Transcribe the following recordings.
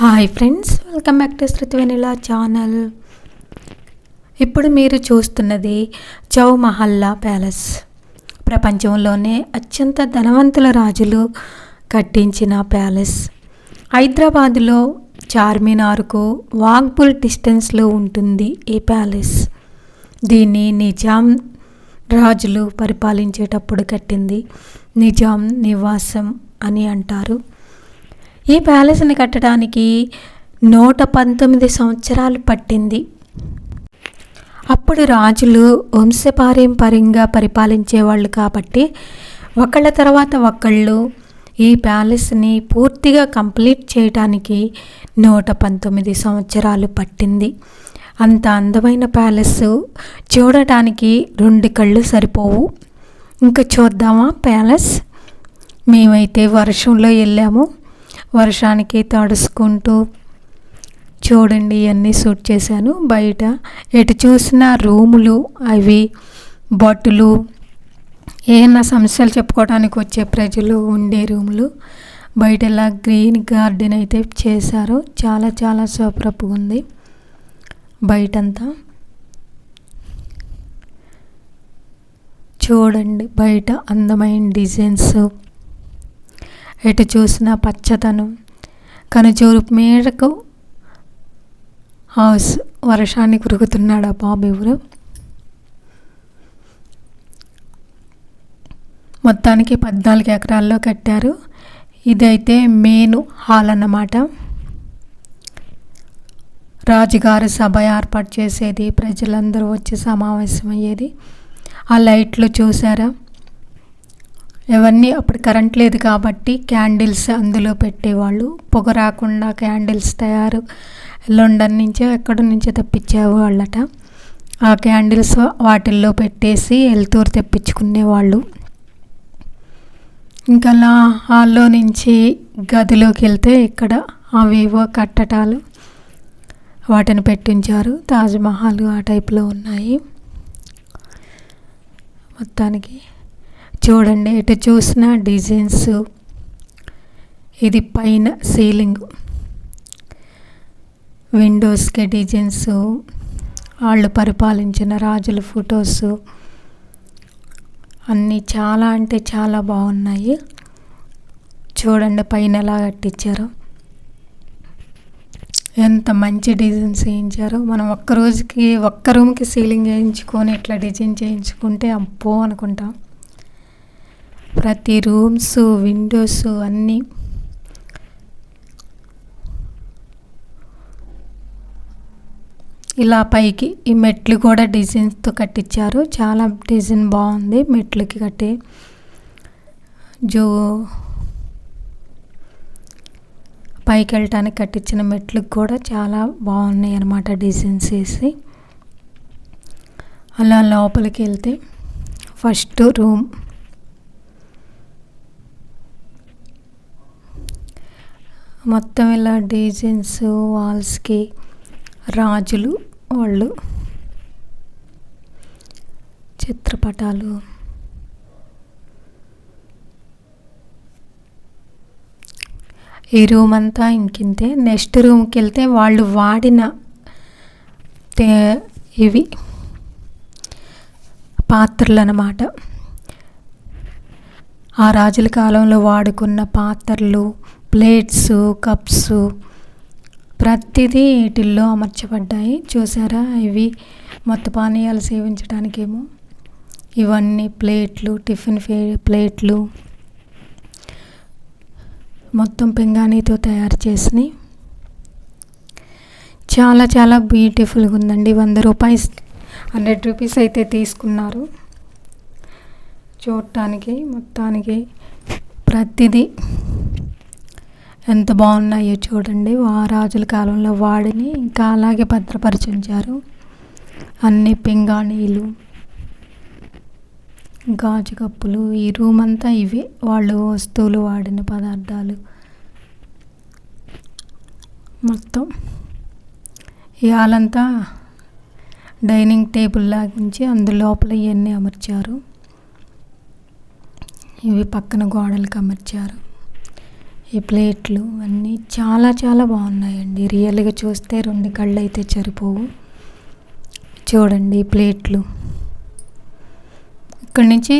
Hi friends welcome back to Shruti vanilla channel ఇప్పుడు మీరు చూస్తున్నది చౌ మహల్లా ప్యాలెస్ ప్రపంచంలోనే అత్యంత ధనవంతుల రాజులు కట్టించిన ప్యాలెస్. హైదరాబాదులో చార్మినార్కు వాగ్బుల్ డిస్టెన్స్లో ఉంటుంది ఈ ప్యాలెస్. దీన్ని నిజాం రాజులు పరిపాలించేటప్పుడు కట్టింది నిజాం నివాసం అని అంటారు. ఈ ప్యాలెస్ని కట్టడానికి నూట పంతొమ్మిది సంవత్సరాలు పట్టింది. అప్పుడు రాజులు వంశపారంపర్యంగా పరిపాలించేవాళ్ళు కాబట్టి ఒకళ్ళ తర్వాత ఒకళ్ళు ఈ ప్యాలెస్ని పూర్తిగా కంప్లీట్ చేయడానికి నూట పంతొమ్మిది సంవత్సరాలు పట్టింది. అంత అందమైన ప్యాలెస్ చూడటానికి రెండు కళ్ళు సరిపోవు. ఇంకా చూద్దామా ప్యాలెస్? మేమైతే వర్షంలో వెళ్ళాము. వర్షానికి తడుసుకుంటూ చూడండి ఇవన్నీ షూట్ చేశాను. బయట ఎటు చూసిన రూములు అవి బొట్టులు. ఏమైనా సమస్యలు చెప్పుకోవడానికి వచ్చే ప్రజలు ఉండే రూములు. బయట ఇలా గ్రీన్ గార్డెన్ అయితే చేశారు చాలా చాలా సూపరప్గా ఉంది. బయటంతా చూడండి బయట అందమైన డిజైన్స్. ఎటు చూసిన పచ్చదనం. కనుచూరు మేరకు హౌస్ వర్షాన్ని కురుగుతున్నాడు ఆ బాబు ఎవరు? మొత్తానికి పద్నాలుగు ఎకరాల్లో కట్టారు. ఇదైతే మెయిన్ హాల్ అన్నమాట. రాజుగారు సభ ఏర్పాటు చేసేది ప్రజలందరూ వచ్చి సమావేశమయ్యేది. ఆ లైట్లు చూసారా? ఇవన్నీ అప్పుడు కరెంట్ లేదు కాబట్టి క్యాండిల్స్ అందులో పెట్టేవాళ్ళు. పొగ రాకుండా క్యాండిల్స్ తయారు. లండన్ నుంచో ఎక్కడి నుంచో తెప్పించేవాళ్ళట. ఆ క్యాండిల్స్ వాటిల్లో పెట్టేసి ఎల్తూరు తెప్పించుకునేవాళ్ళు. ఇంకా అలా హాల్లో నుంచి గదిలోకి వెళ్తే ఇక్కడ అవేవో కట్టటాలు వాటిని పెట్టించారు. తాజ్మహల్ ఆ టైప్లో ఉన్నాయి. మొత్తానికి చూడండి ఎటు చూసినా డిజైన్స్. ఇది పైన సీలింగ్. విండోస్కి డిజైన్స్. వాళ్ళు పరిపాలించిన రాజుల ఫొటోస్. అన్నీ చాలా అంటే చాలా బాగున్నాయి. చూడండి పైన ఎలా కట్టించారు. ఎంత మంచి డిజైన్స్ వేయించారో. మనం ఒక్క రోజుకి ఒక్క రూమ్కి సీలింగ్ వేయించుకొని ఇట్లా డిజైన్ చేయించుకుంటే అప్పో అనుకుంటాం. ప్రతి రూమ్స్ విండోస్ అన్నీ ఇలా పైకి ఈ మెట్లు కూడా డిజైన్స్తో కట్టించారు చాలా డిజైన్ బాగుంది మెట్లకి కట్టి. జో పైకి వెళ్ళటానికి కట్టించిన మెట్లకు కూడా చాలా బాగున్నాయి అన్నమాట డిజైన్స్ వేసి. అలా లోపలికి వెళ్తే ఫస్ట్ రూమ్ మొత్తం ఇలా డిజైన్స్ వాల్స్కి రాజులు వాళ్ళు. చిత్రపటాలు. ఈ రూమ్ అంతా ఇంకింతే. నెక్స్ట్ రూమ్కి వెళ్తే వాళ్ళు వాడిన ఇవి పాత్రలు అన్నమాట ఆ రాజుల కాలంలో వాడుకున్న పాత్రలు ప్లేట్స్ కప్స్ ప్రతిదీ వీటిల్లో అమర్చబడ్డాయి. చూసారా? ఇవి మొత్త పానీయాలు సేవించడానికేమో. ఇవన్నీ ప్లేట్లు టిఫిన్ ఫే ప్లేట్లు మొత్తం పింగాణీతో తయారు చేసినవి. చాలా చాలా బ్యూటిఫుల్గా ఉందండి. వంద రూపాయస్ హండ్రెడ్ రూపీస్ అయితే తీసుకున్నారు. చూడటానికి మొత్తానికి ప్రతిదీ ఎంత బాగున్నాయో చూడండి. ఆ రాజుల కాలంలో వాడిని ఇంకా అలాగే భద్రపరిచించారు. అన్ని పింగాణీలు గాజు కప్పులు ఈ రూమ్ అంతా ఇవే. వాళ్ళు వస్తువులు వాడిన పదార్థాలు. మొత్తం ఈ హాలంతా డైనింగ్ టేబుల్ లాగించి అందులోపల ఇవన్నీ అమర్చారు. ఇవి పక్కన గోడలకు అమర్చారు. ఈ ప్లేట్లు అన్నీ చాలా చాలా బాగున్నాయండి. రియల్గా చూస్తే రెండు కళ్ళు అయితే సరిపోవు. చూడండి ఈ ప్లేట్లు. ఇక్కడ నుంచి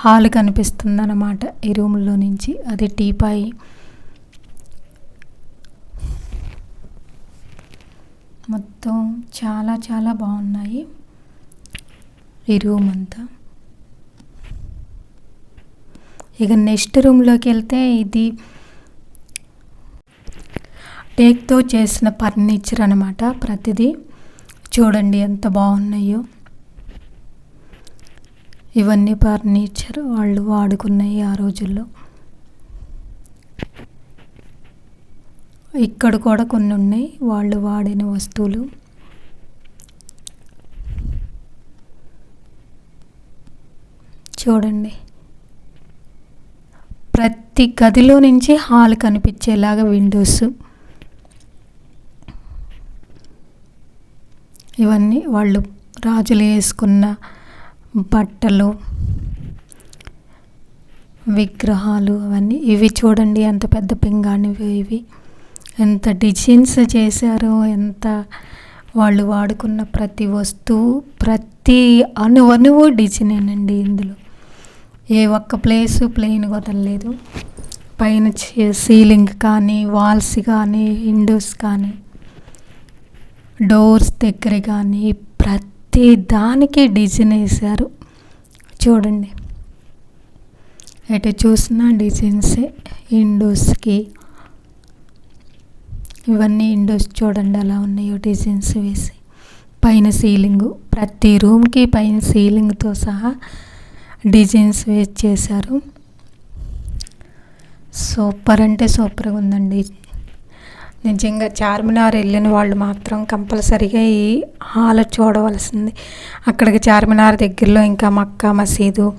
హాల్ కనిపిస్తుంది అన్నమాట ఈ రూమ్లో నుంచి అది టీపాయి. మొత్తం చాలా చాలా బాగున్నాయి. ఈ రూమ్ అంతా. ఇక నెక్స్ట్ రూమ్లోకి వెళ్తే ఇది టేక్తో చేసిన ఫర్నిచర్ అనమాట ప్రతిదీ. చూడండి ఎంత బాగున్నాయో. ఇవన్నీ ఫర్నిచర్ వాళ్ళు వాడుకున్నాయి ఆ రోజుల్లో. ఇక్కడ కూడా కొన్ని ఉన్నాయి. వాళ్ళు వాడిన వస్తువులు. చూడండి. ప్రతి గదిలో నుంచి హాల్ కనిపించేలాగా విండోస్. ఇవన్నీ వాళ్ళు రాజులు వేసుకున్న బట్టలు విగ్రహాలు అవన్నీ. ఇవి చూడండి ఎంత పెద్ద పింగాణివి ఇవి. ఎంత డిజైన్స్ చేశారో ఎంత వాళ్ళు వాడుకున్న ప్రతి వస్తువు ప్రతి అణు అణువు డిజైనేనండి ఇందులో. ఏ ఒక్క ప్లేస్ ప్లెయిన్ వదలలేదు. పైన సీలింగ్ కానీ వాల్స్ కానీ విండోస్ కానీ. డోర్స్ దగ్గర కానీ ప్రతి దానికి డిజైన్ వేశారు. చూడండి. ఎటు చూసినా డిజైన్సే ఇండోస్కి ఇవన్నీ ఇండోస్ చూడండి అలా ఉన్నాయో డిజైన్స్ వేసి. పైన సీలింగు. ప్రతి రూమ్కి పైన సీలింగ్తో సహా డిజైన్స్ వేసి చేశారు. సూపర్ అంటే సూపర్గా ఉందండి. నిజంగా చార్మినార్ వెళ్ళిన వాళ్ళు మాత్రం కంపల్సరీగా ఈ హాల్ చూడవలసింది. అక్కడికి చార్మినార్ దగ్గరలో ఇంకా మక్కా మసీదు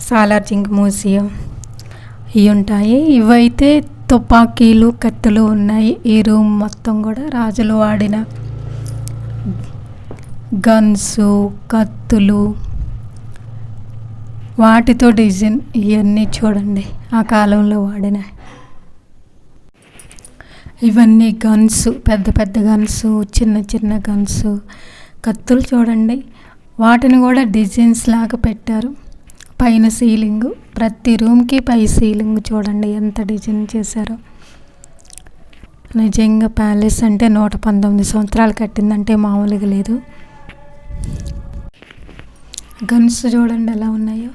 సాలార్జింగ్ మ్యూజియం ఇవి ఉంటాయి. ఇవైతే తుపాకీలు కత్తులు ఉన్నాయి. ఈ రూమ్ మొత్తం కూడా రాజులు వాడిన గన్స్ కత్తులు. వాటితో డిజైన్ ఇవన్నీ చూడండి. ఆ కాలంలో వాడిన ఇవన్నీ గన్స్ పెద్ద పెద్ద గన్స్ చిన్న చిన్న గన్స్. కత్తులు చూడండి. వాటిని కూడా డిజైన్స్ లాగా పెట్టారు. పైన సీలింగ్. ప్రతి రూమ్కి పై సీలింగ్ చూడండి ఎంత డిజైన్ చేశారో. నిజంగా ప్యాలెస్ అంటే నూట పంతొమ్మిది సంవత్సరాలు కట్టిందంటే మామూలుగా లేదు. గన్స్ చూడండి ఎలా ఉన్నాయో.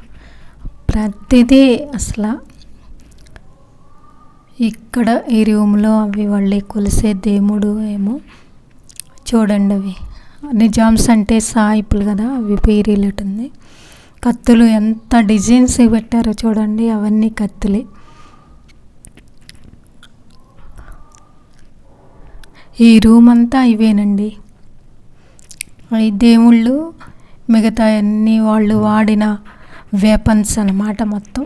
ప్రతిదీ అసలు ఇక్కడ ఈ రూమ్లో అవి వాళ్ళే కొలిసే దేవుడు ఏమో. చూడండి అవి. నిజామ్స్ అంటే సాయిపులు కదా అవి పేరీలటుంది కత్తులు ఎంత డిజైన్స్ పెట్టారో చూడండి అవన్నీ కత్తులే. ఈ రూమ్ అంతా ఇవేనండి. ఈ దేవుళ్ళు మిగతా అన్ని వాళ్ళు వాడిన వెపన్స్ అన్నమాట మొత్తం.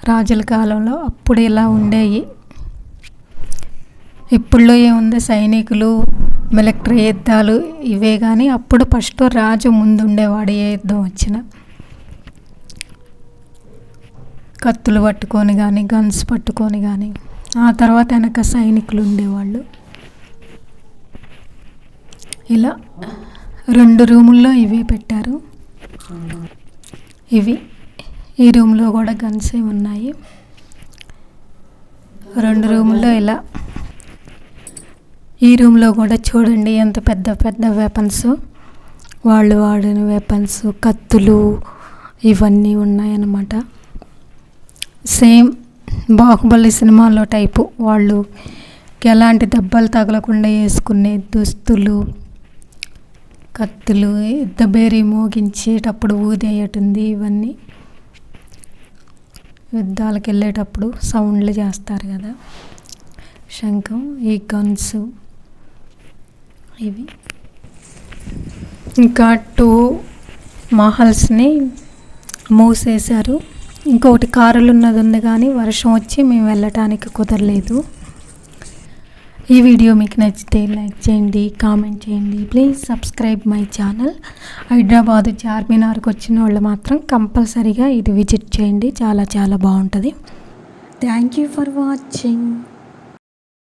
రాజుల కాలంలో అప్పుడు ఇలా ఉండేవి ఇప్పుడులో ఏముంది? సైనికులు మిలిటరీ యుద్ధాలు ఇవే కానీ అప్పుడు ఫస్ట్ రాజు ముందు ఉండేవాడు ఏ యుద్ధం వచ్చినా. కత్తులు పట్టుకొని కానీ గన్స్ పట్టుకొని కానీ ఆ తర్వాత వెనక సైనికులు ఉండేవాళ్ళు. ఇలా రెండు రూముల్లో ఇవే పెట్టారు. ఇవి ఈ రూమ్లో కూడా గన్సే ఉన్నాయి. రెండు రూముల్లో ఇలా. ఈ రూమ్లో కూడా చూడండి ఎంత పెద్ద పెద్ద వెపన్స్ వాళ్ళు వాడిన వెపన్స్ కత్తులు ఇవన్నీ ఉన్నాయన్నమాట. సేమ్ బాహుబలి సినిమాలో టైపు వాళ్ళు ఎలాంటి దెబ్బలు తగలకుండా వేసుకునే దుస్తులు కత్తులు దబేరి మోగించేటప్పుడు ఊదేయటుంది ఇవన్నీ యుద్ధాలకు వెళ్ళేటప్పుడు సౌండ్లు చేస్తారు కదా. శంఖం ఈ గన్స్ ఇవి. ఇంకా టూ మహల్స్ని మూసేశారు. ఇంకొకటి కారులు ఉన్నది ఉంది కానీ వర్షం వచ్చి మేము వెళ్ళటానికి కుదరలేదు. ఈ వీడియో మీకు నచ్చితే లైక్ చేయండి కామెంట్ చేయండి. Please subscribe my channel Hyderabad చార్మినార్కి వచ్చిన వాళ్ళు మాత్రం కంపల్సరీగా ఇది విజిట్ చేయండి. చాలా చాలా బాగుంటుంది. Thank you for watching